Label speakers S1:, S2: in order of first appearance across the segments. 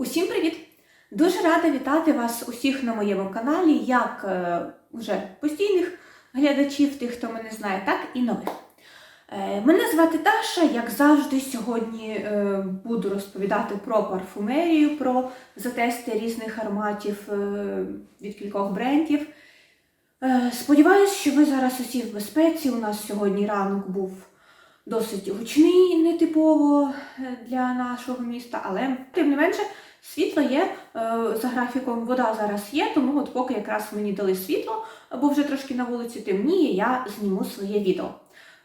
S1: Усім привіт! Дуже рада вітати вас усіх на моєму каналі, як е, вже постійних глядачів, тих, хто мене знає, так і нових. Е, мене звати Даша, як завжди, сьогодні е, буду розповідати про парфумерію, про затести різних ароматів е, від кількох брендів. Е, сподіваюсь, що ви зараз усі в безпеці. У нас сьогодні ранок був досить гучний, нетипово е, для нашого міста, але тим не менше. Світло є е, за графіком, вода зараз є, тому от поки якраз мені дали світло, бо вже трошки на вулиці темніє, я зніму своє відео.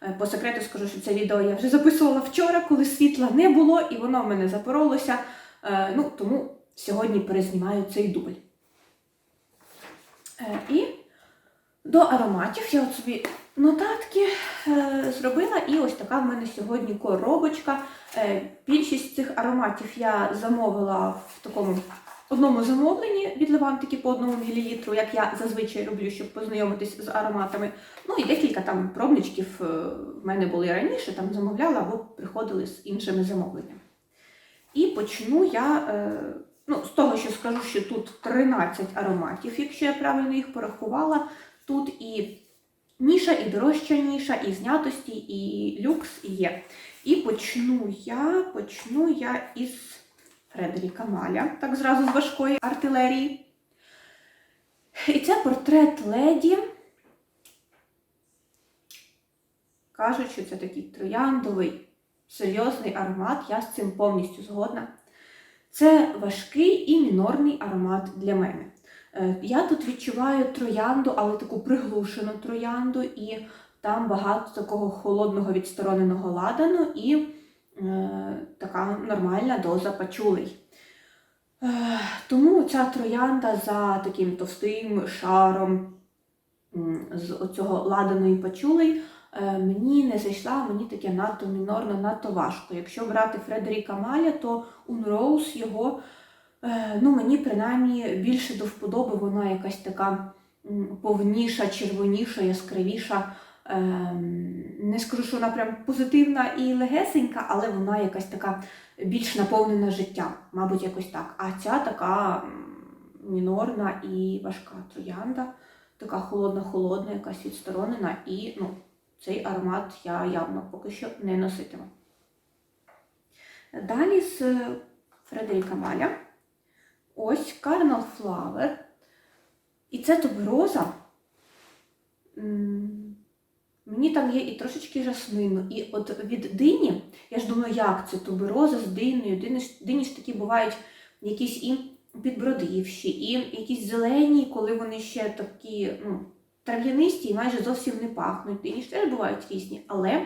S1: Е, По секрету скажу, що це відео я вже записувала вчора, коли світла не було, і воно в мене запоролося. Е, Ну, тому сьогодні перезнімаю цей дубль. І до ароматів я от собі нотатки е, зробила, і ось така в мене сьогодні коробочка. Е, більшість цих ароматів я замовила в такому одному замовленні від Левантики по одному мілілітру, як я зазвичай роблю, щоб познайомитись з ароматами. Ну і декілька там пробничків е, в мене були раніше, там замовляла або приходили з іншими замовленнями. І почну я е, ну, з того, що скажу, що тут 13 ароматів, якщо я правильно їх порахувала. Тут і ніша, і дорожча ніша, і знятості, і люкс є. І почну я, почну я із Фредеріка Маля, так зразу з важкої артилерії. І це портрет леді. Кажуть, що це такий трояндовий, серйозний аромат, я з цим повністю згодна. Це важкий і мінорний аромат для мене. Е, Я тут відчуваю троянду, але таку приглушену троянду, і там багато такого холодного відстороненого ладану і е, така нормальна доза пачулей. Е, тому ця троянда за таким товстим шаром з оцього ладаної пачулей е, мені не зайшла, мені таке надто мінорно, надто важко. Якщо брати Фредеріка Маля, то Unrose його Ну, мені принаймні більше до вподоби вона якась така повніша, червоніша, яскравіша. Ем, Не скажу, що вона прям позитивна і легесенька, але вона якась така більш наповнена життям, мабуть, якось так. А ця така мінорна і важка троянда, така холодна-холодна, якась відсторонена, і ну, цей аромат я явно поки що не носитиму. Далі з е, Фредеріка Маля. Ось Carnal Flower. І це тубероза. Мені там є і трошечки жасмину. І от від дині, я ж думаю, як це тубероза з диною. Дині, ж- дині ж такі бувають якісь і підбродивші, і якісь зелені, коли вони ще такі ну, трав'янисті і майже зовсім не пахнуть. Дині ж теж бувають різні. Але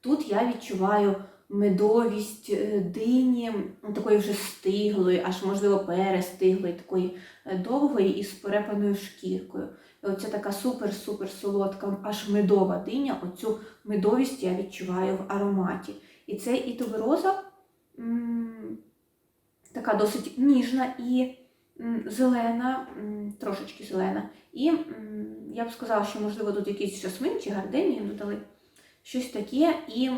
S1: тут я відчуваю медовість е, дині, ну, такої вже стиглої, аж можливо перестиглої, такої е, довгої і з перепаною шкіркою. І оця така супер-супер солодка, аж медова диня. Оцю медовість я відчуваю в ароматі. І це і тубероза така досить ніжна і зелена, трошечки зелена. І я б сказала, що можливо тут якийсь жасмин чи гарденію додали щось таке, і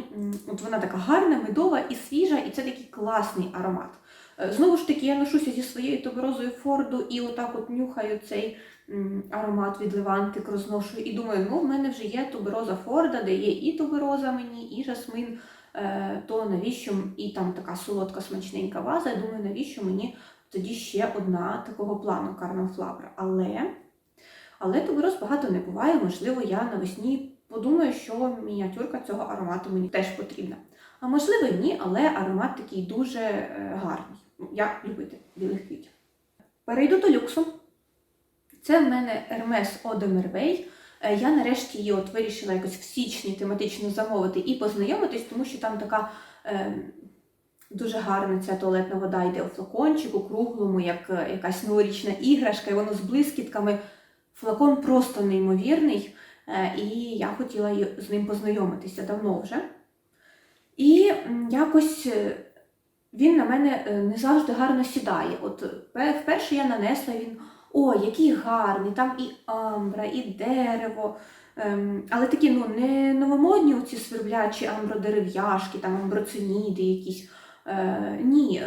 S1: от вона така гарна, медова і свіжа, і це такий класний аромат. Е, Знову ж таки, я ношуся зі своєю туберозою Форду і отак от нюхаю цей аромат від Левантик, розношую і думаю, ну в мене вже є тубероза Форда, де є і тубероза мені, і жасмин, е, то навіщо і там така солодка смачненька ваза. Я думаю, навіщо мені тоді ще одна такого плану Carnal Flower. Але, але тубероз багато не буває, можливо, я навесні подумаю, що мініатюрка цього аромату мені теж потрібна. А можливо, ні, але аромат такий дуже е, гарний. Ну, Я любитель білих квітів. Перейду до люксу. Це в мене Hermes Eau de. Е, Я нарешті її от вирішила якось в січні тематично замовити і познайомитись, тому що там така е, дуже гарна ця туалетна вода йде у флакончику, круглому, як е, якась новорічна іграшка, і воно з блискітками. Флакон просто неймовірний. Е, І я хотіла з ним познайомитися давно вже. І якось е, він на мене е, не завжди гарно сідає. От вперше я нанесла він, о, який гарний, там і амбра, і дерево. Ем, але такі ну, не новомодні оці сверблячі амбродерев'яшки, там амброциніди якісь. Ні,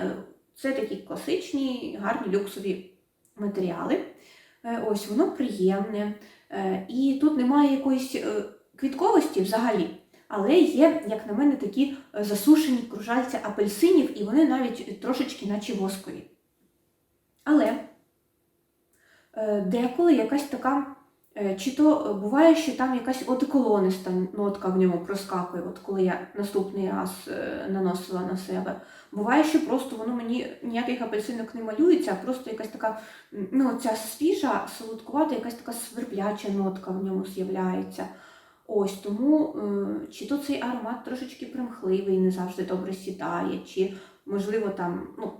S1: Це такі класичні, гарні люксові матеріали. Ось воно приємне. Е, І тут немає якоїсь е, квітковості взагалі. Але є, як на мене, такі е, засушені кружальця апельсинів, і вони навіть трошечки наче воскові. Але деколи якась така, чи то е, буває, що там якась одеколониста нотка в ньому проскакує, от коли я наступний раз е, наносила на себе. Буває, що просто воно мені ніяких апельсинок не малюється, а просто якась така, ну, ця свіжа, солодкувата, якась така свербляча нотка в ньому з'являється. Ось тому е, чи то цей аромат трошечки примхливий, не завжди добре сідає, чи можливо там, ну,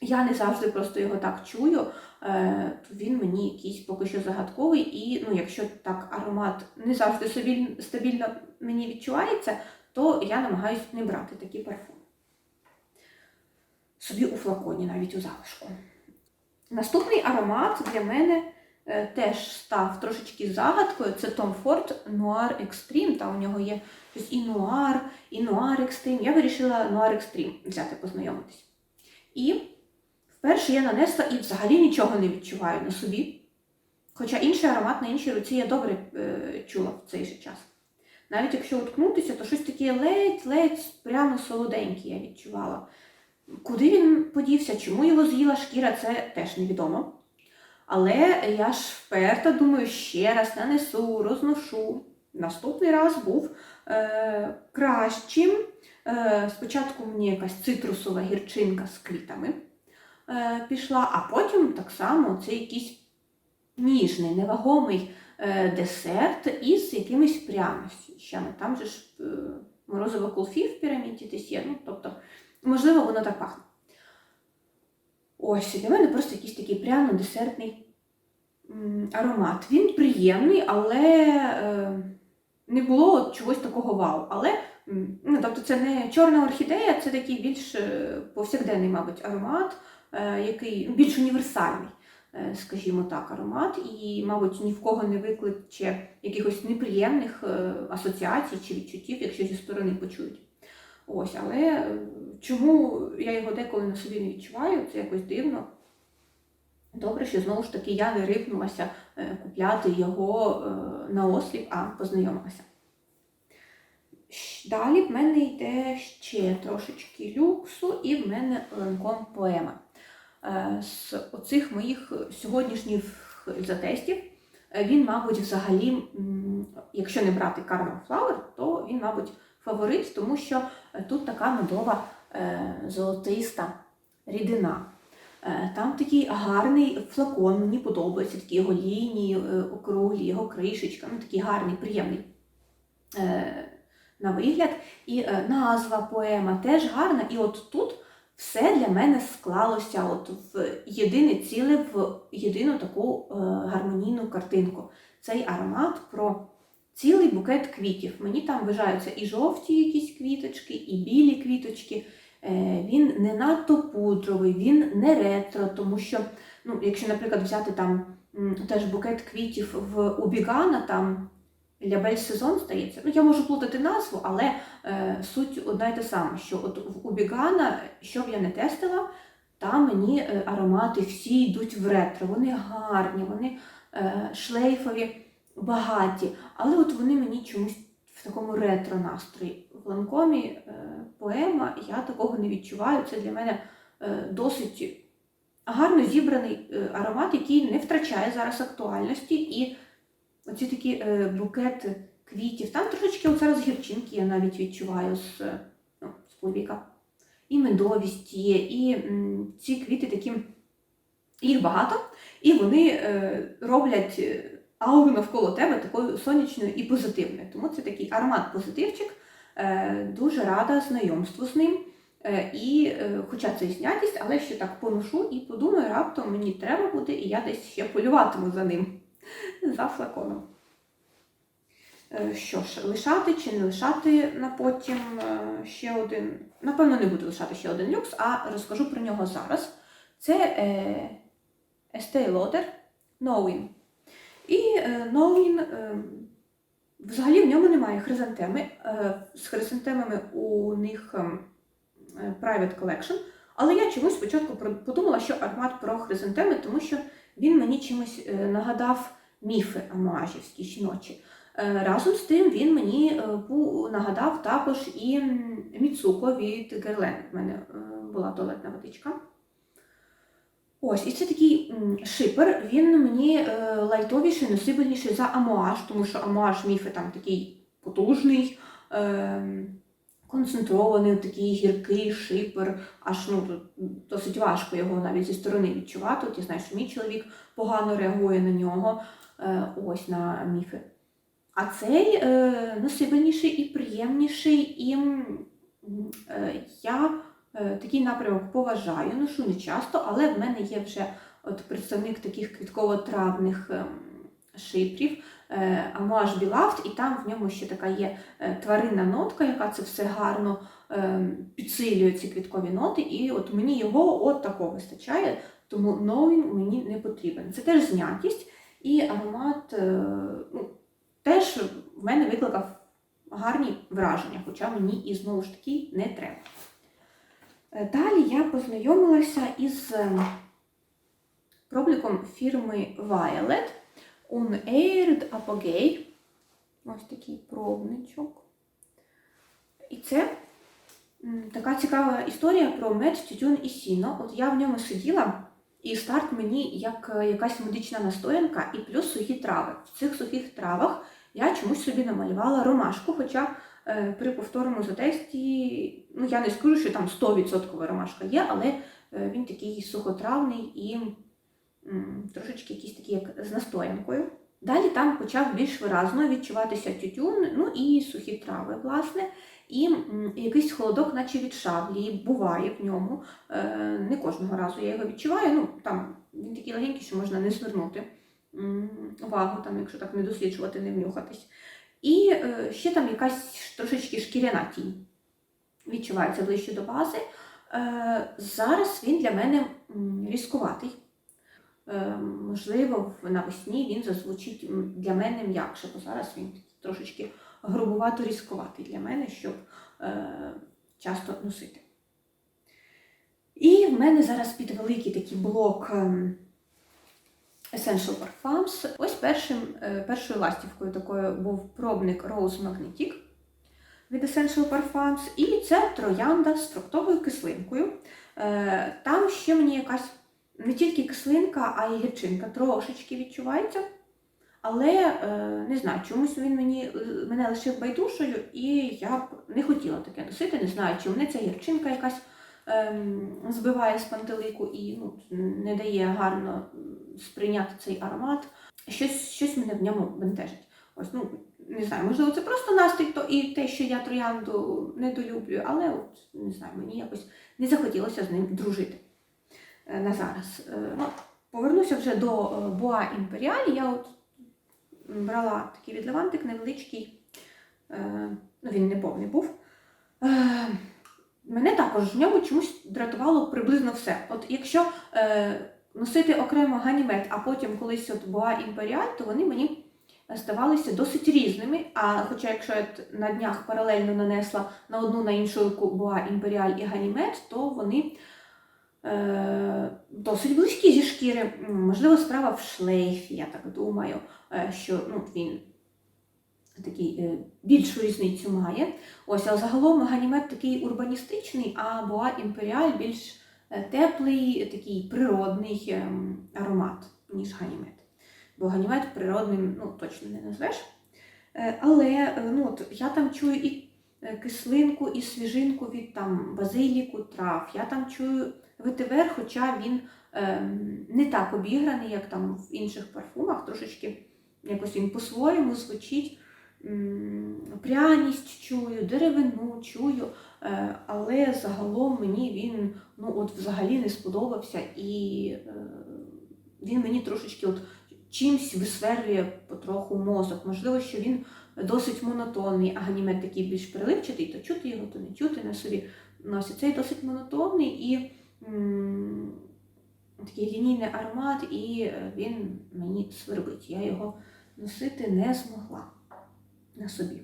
S1: я не завжди просто його так чую, е, то він мені якийсь поки що загадковий, і ну, якщо так аромат не завжди стабільно мені відчувається, то я намагаюся не брати такі парфуми. Собі у флаконі, навіть у залишку. Наступний аромат для мене е, теж став трошечки загадкою. Це Tom Ford Noir Extreme. Там у нього є щось і Noir, і Noir Extreme. Я вирішила Noir Extreme взяти познайомитись. І вперше я нанесла і взагалі нічого не відчуваю на собі. Хоча інший аромат на іншій руці я добре е, чула в цей же час. Навіть якщо уткнутися, то щось таке ледь-ледь прямо солоденьке я відчувала. Куди він подівся, чому його з'їла шкіра, це теж невідомо. Але я ж вперта думаю, ще раз нанесу, розношу. Наступний раз був е, кращим. Е, спочатку мені якась цитрусова гірчинка з квітами пішла, а потім так само це якийсь ніжний, невагомий е, десерт із якимись пряностями. Там же ж е, морозова кулфі в піраміді десь є. Ну, тобто, можливо, воно так пахне. Ось, для мене просто якийсь такий пряно-десертний аромат. Він приємний, але е, не було чогось такого вау. Але ну, тобто це не чорна орхідея, це такий більш е, повсякденний, мабуть, аромат, е, який ну, більш універсальний, е, скажімо так, аромат, і, мабуть, ні в кого не викличе якихось неприємних е, асоціацій чи відчуттів, якщо зі сторони почують. Ось, але е, чому я його деколи на собі не відчуваю, це якось дивно. Добре, що знову ж таки я не рипнулася е, купляти його е, на осліп, а познайомилася. Далі в мене йде ще трошечки люксу, і в мене ланком поема. Е, З оцих моїх сьогоднішніх затестів е, він, мабуть, взагалі, якщо не брати Carmel Flower, то він, мабуть, фаворит, тому що тут така медова е, золотиста рідина. Там такий гарний флакон, мені подобається, такі його лінії округлі, його кришечка, ну такий гарний, приємний на вигляд. І назва поема теж гарна. І от тут все для мене склалося от в єдине ціле, в єдину таку е, гармонійну картинку. Цей аромат про цілий букет квітів. Мені там вважаються і жовті якісь квіточки, і білі квіточки. Е, Він не надто пудровий, він не ретро, тому що, ну, якщо, наприклад, взяти там теж букет квітів в Убігана, там Лябель сезон здається. Ну, я можу плутати назву, але е, суть одна й та сама, що от в Убігана, що б я не тестила, там мені е, аромати всі йдуть в ретро. Вони гарні, вони е, шлейфові, багаті, але от вони мені чомусь в такому ретро настрої. В ланкомі е, поема я такого не відчуваю. Це для мене е, досить гарно зібраний е, аромат, який не втрачає зараз актуальності. І оці такі е, букети квітів. Там трошечки от зараз гірчинки я навіть відчуваю з, ну, з пульвіка. І медовість є, і м, ці квіти такі, їх багато, і вони е, роблять е, ауру навколо тебе такою сонячною і позитивною. Тому це такий аромат-позитивчик. Е, дуже рада знайомству з ним. Е, і, хоча це знятість, але ще так поношу і подумаю, раптом мені треба буде, і я десь ще полюватиму за ним, за флаконом. Е, Що ж, лишати чи не лишати на потім е, ще один. Напевно, не буду лишати ще один люкс, а розкажу про нього зараз. Це е, Estee Lauder Knowing. І е, е, взагалі в ньому немає хризантеми. Е, з хризантемами у них ем, Private Collection, Але я чомусь спочатку подумала, що аромат про хризантеми, тому що він мені чимось е, нагадав міфи амуажівські жіночі. Е, Разом з тим він мені е, нагадав також і Міцуко від Герлен. У мене була туалетна водичка. Ось, і це такий шипер, він мені лайтовіший, носибельніший за амуаж, тому що амуаж міфи там такий потужний, е, концентрований, такий гіркий шипер, аж ну, досить важко його навіть зі сторони відчувати. От я знаю, що мій чоловік погано реагує на нього, е, ось на міфи. А цей е, насибельніший і приємніший, і е, я такий напрямок поважаю, ношу не часто, але в мене є вже от представник таких квітково-травних ем, шипрів, Амуаж Білафт, і там в ньому ще така є е, тваринна нотка, яка це все гарно ем, підсилює ці квіткові ноти. І от мені його от такого вистачає, тому новий мені не потрібен. Це теж знятість, і аромат е, ну, теж в мене викликав гарні враження, хоча мені і знову ж таки не треба. Е, Далі я познайомилася із е, пробником фірми Violet Unaired Apogee. Ось такий пробничок. І це така цікава історія про мед, тютюн і сіно. От я в ньому сиділа, і старт мені як е, якась медична настоянка, і плюс сухі трави. В цих сухих травах я чомусь собі намалювала ромашку, хоча е, при повторному затесті, ну я не скажу, що там 100% ромашка є, але е, він такий сухотравний і трошечки якийсь такий, як з настоянкою. Далі там почав більш виразно відчуватися тютюн, ну і сухі трави, власне, і якийсь холодок, наче від шаблі, буває в ньому. Е, не кожного разу я його відчуваю. Ну, там він такий легенький, що можна не звернути увагу, там, якщо так не досліджувати, не внюхатись. І е, ще там якась трошечки шкіряна тінь відчувається ближче до бази. Е, зараз він для мене різкуватий. Е, можливо, навесні він зазвучить для мене м'якше, бо зараз він трошечки грубувато різкуватий для мене, щоб е, часто носити. І в мене зараз під великий такий блок ем, Essential Parfums. Ось першим, е, першою ластівкою такою був пробник Rose Magnetic від Essential Parfums. І це троянда з фруктовою кислинкою. Там ще мені якась не тільки кислинка, а й гірчинка трошечки відчувається. Але е, не знаю, чомусь він мені, е, мене лишив байдушою, і я б не хотіла таке носити. Не знаю, чи мене ця гірчинка якась ем, збиває з пантелику і ну, не дає гарно сприйняти цей аромат. Щось, щось мене в ньому бентежить. Ось, ну, не знаю, можливо, це просто настрій то і те, що я троянду недолюблюю, але от, не знаю, мені якось не захотілося з ним дружити на зараз. Е, Ну, повернуся вже до е, Боа Імперіалі. Я от брала такий відливантик невеличкий, е, ну він не повний був. Е, Мене також в ньому чомусь дратувало приблизно все. От якщо е, носити окремо ганімет, а потім колись от Боа Імперіаль, то вони мені здавалися досить різними. А хоча якщо я на днях паралельно нанесла на одну на іншу руку Боа Імперіаль і ганімет, то вони е, досить близькі зі шкіри. Можливо, справа в шлейфі, я так думаю, е, що ну, він такий е, більшу різницю має. Ось, а загалом ганімет такий урбаністичний, а Боа Імперіаль більш е, теплий, такий природний ем, аромат, ніж ганімет. Бо ганімет природним ну, точно не назвеш. Е, Але е, ну, от, я там чую і е, кислинку, і свіжинку від там, базиліку, трав. Я там чую ветивер, хоча він ем, не так обіграний, як там в інших парфумах. Трошечки якось він по-своєму звучить. Пряність чую, деревину чую, е, але загалом мені він ну, от взагалі не сподобався, і е, він мені трошечки от чимсь висверлює потроху мозок. Можливо, що він досить монотонний, а ганімет такий більш переливчатий, то чути його, то не чути на собі носить. Цей досить монотонний і такий лінійний аромат, і е, він мені свербить. Я його носити не змогла на собі.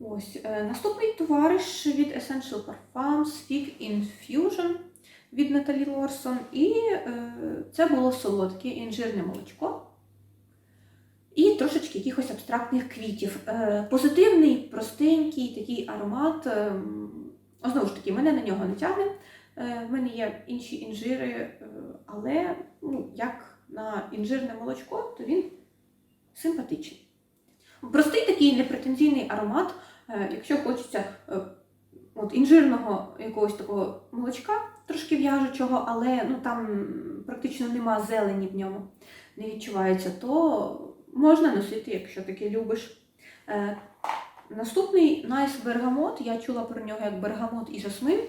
S1: Ось. Е, наступний товариш від Essential Parfums Fig Infusion. від Наталі Лорсон. І е, це було солодке інжирне молочко. І трошечки якихось абстрактних квітів. Позитивний, простенький такий аромат. Е, знову ж таки, мене на нього не тягне. Е, в мене є інші інжири, е, але ну, як на інжирне молочко, то він симпатичний. Простий такий непретензійний аромат, е, якщо хочеться от, інжирного якогось такого молочка, трошки в'яжучого, але ну, там практично нема зелені в ньому, не відчувається, то можна носити, якщо таке любиш. Наступний найс бергамот, я чула про нього як бергамот і жасмин.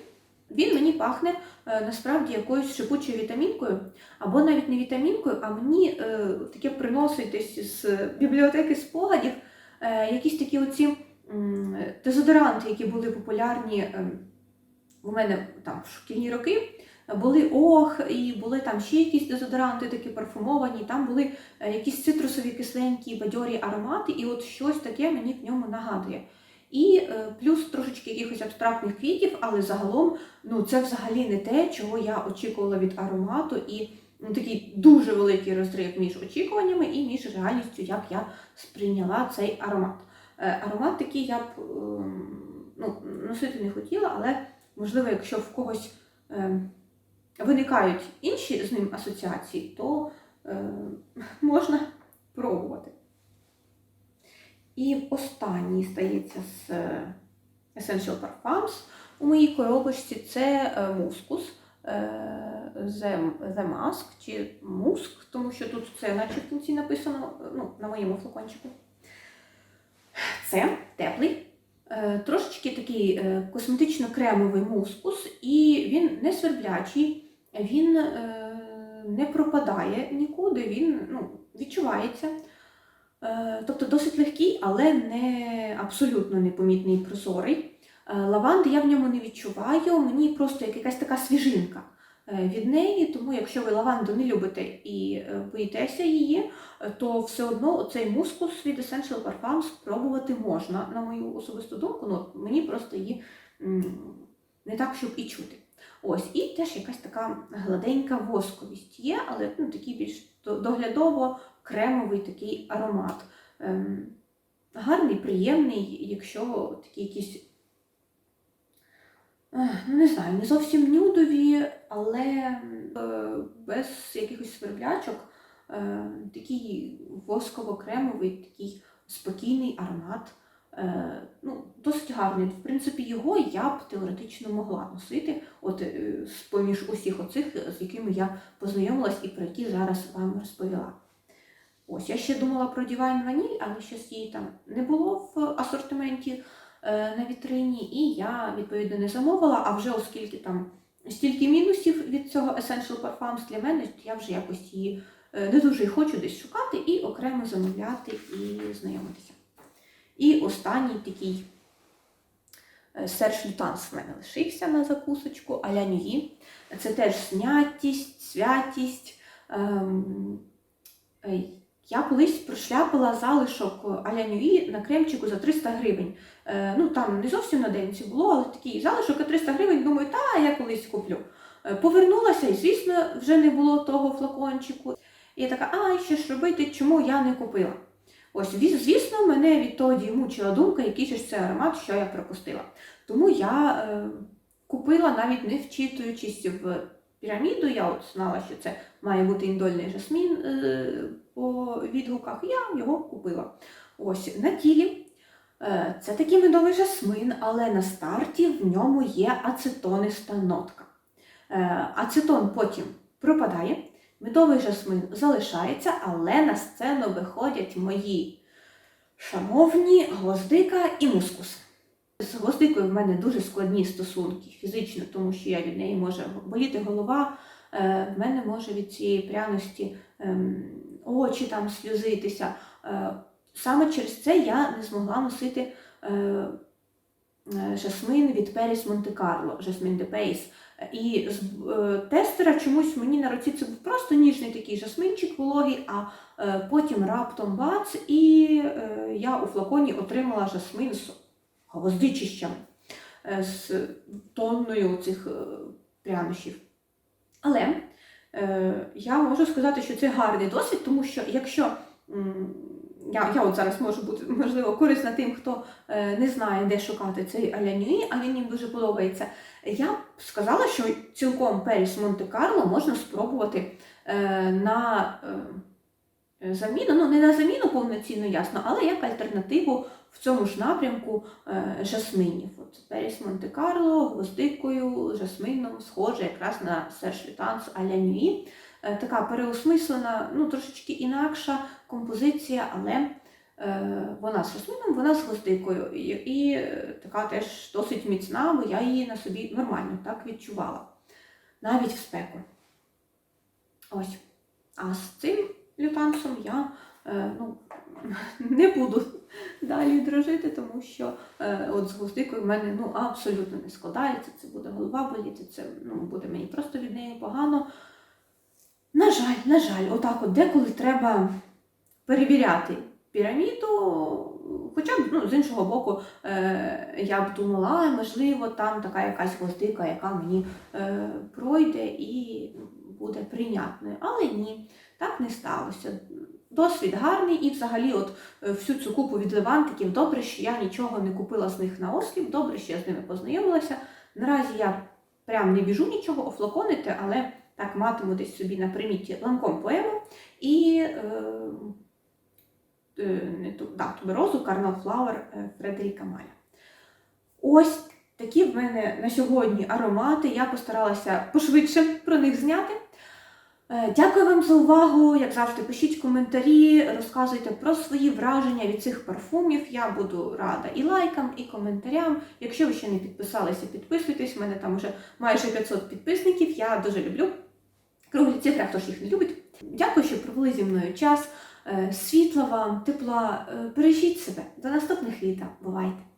S1: Він мені пахне е, насправді якоюсь шипучою вітамінкою, або навіть не вітамінкою, а мені е, таке приносить з бібліотеки спогадів е, якісь такі оці дезодоранти, які були популярні е, у мене там в шкільні роки. Були ох, і були там ще якісь дезодоранти, такі парфумовані, там були якісь цитрусові кисленькі бадьорі аромати, і от щось таке мені в ньому нагадує. І е, плюс трошечки якихось абстрактних квітів, але загалом ну, це взагалі не те, чого я очікувала від аромату, і ну, такий дуже великий розрив між очікуваннями і між реальністю, як я сприйняла цей аромат. Е, Аромат такий я б ем, ну, носити не хотіла, але можливо, якщо в когось ем, виникають інші з ним асоціації, то е, можна пробувати. І останній стається з е, Essential Parfums у моїй коробочці це е, мускус The, The Mask чи муск, тому що тут це наче в кінці написано ну, на моєму флакончику. Це теплий, е, трошечки такий косметично-кремовий мускус, і він не сверблячий, він не пропадає нікуди, він ну, відчувається. Е, Тобто досить легкий, але не абсолютно непомітний і прозорий. Е, Лаванди я в ньому не відчуваю, мені просто як якась така свіжинка е, від неї, тому якщо ви лаванду не любите і боїтеся її, то все одно цей мускус від Essential Parfums спробувати можна, на мою особисту думку. Ну, мені просто її не так, щоб і чути. Ось, і теж якась така гладенька восковість є, але ну, такий більш доглядово кремовий такий аромат. Ем, гарний, приємний, якщо такі якісь, ну не знаю, не зовсім нюдові, але е, без якихось сверблячок. Е, такий восково-кремовий, такий спокійний аромат. Е, ну, досить гарний. В принципі, його я б теоретично могла носити, от е, з-поміж усіх оцих, з якими я познайомилась і про які зараз вам розповіла. Ось, я ще думала про Divine Vanille, але щось її там не було в асортименті е, на вітрині, і я, відповідно, не замовила, а вже оскільки там стільки мінусів від цього Essential Parfums для мене, я вже якось її е, не дуже хочу десь шукати і окремо замовляти і знайомитися. І останній такий Серж Лютанс в мене лишився на закусочку Аля Нюї. Це теж знятість, святість. Ем, я колись прошляпила залишок Аля Нюї на кремчику за 300 гривень. Е, ну там не зовсім на денці було, але такий залишок за 300 гривень, думаю, та я колись куплю. Е, Повернулася, і звісно, вже не було того флакончику. І я така, а що ж робити, чому я не купила? Ось, звісно, мене відтоді мучила думка, який ж це аромат, що я пропустила. Тому я е, купила, навіть не вчитуючись в піраміду, я от знала, що це має бути індольний жасмін е, по відгуках, я його купила. Ось на тілі. е, Це такий медовий жасмин, але на старті в ньому є ацетониста нотка. Е, Ацетон потім пропадає, медовий жасмин залишається, але на сцену виходять мої шановні гвоздика і мускус. З гвоздикою в мене дуже складні стосунки фізично, тому що я від неї може боліти голова, е, в мене може від цієї пряності ем, очі там сльозитися. Е, Саме через це я не змогла носити е, е, жасмин від Періс Монте-Карло, жасмин де Пейс. І з тестера чомусь мені на руці це був просто ніжний такий жасминчик вологий, а потім раптом бац, і я у флаконі отримала жасмин з гвоздичищем, з тонною цих прянощів. Але я можу сказати, що це гарний досвід, тому що якщо я, я от зараз можу бути можливо корисна тим, хто е, не знає, де шукати цей алянюї, а він їм дуже подобається. Я б сказала, що цілком Періс Монте-Карло можна спробувати е, на е, заміну, ну не на заміну повноцінно ясно, але як альтернативу в цьому ж напрямку е, жасминів. От Періс Монте-Карло гвоздикою, жасмином схоже якраз на Серж Лютанс Аля Нюї. Е, Така переосмислена, ну трошечки інакша композиція, але е, вона з жасмином, вона з гвоздикою. І, і е, така теж досить міцна, бо я її на собі нормально так відчувала. Навіть в спеку. Ось. А з цим лютансом я е, ну, не буду далі дрожити, тому що е, от з гвоздикою в мене ну, абсолютно не складається. Це буде голова боліти, це ну, буде мені просто від неї погано. На жаль, на жаль, отак от деколи треба перевіряти піраміду. Хоча б ну, з іншого боку, е, я б думала, можливо, там така якась гвоздика, яка мені е, пройде і буде прийнятною. Але ні, так не сталося. Досвід гарний і взагалі от е, всю цю купу від левантиків, добре, що я нічого не купила з них на осліп, добре, що я з ними познайомилася. Наразі я прям не біжу нічого офлаконити, але так матиму десь собі на приміті ланком поему і е, е, не ту, да, туберозу Карнал Флауер Фредеріка Маля. Ось такі в мене на сьогодні аромати. Я постаралася пошвидше про них зняти. Е, Дякую вам за увагу. Як завжди, пишіть коментарі, розказуйте про свої враження від цих парфумів. Я буду рада і лайкам, і коментарям. Якщо ви ще не підписалися, підписуйтесь. У мене там вже майже 500 підписників. Я дуже люблю круглі цифри, хто ж їх не любить. Дякую, що провели зі мною час. Е, Світла вам, тепла. Е, Бережіть себе. До наступних літа. Бувайте!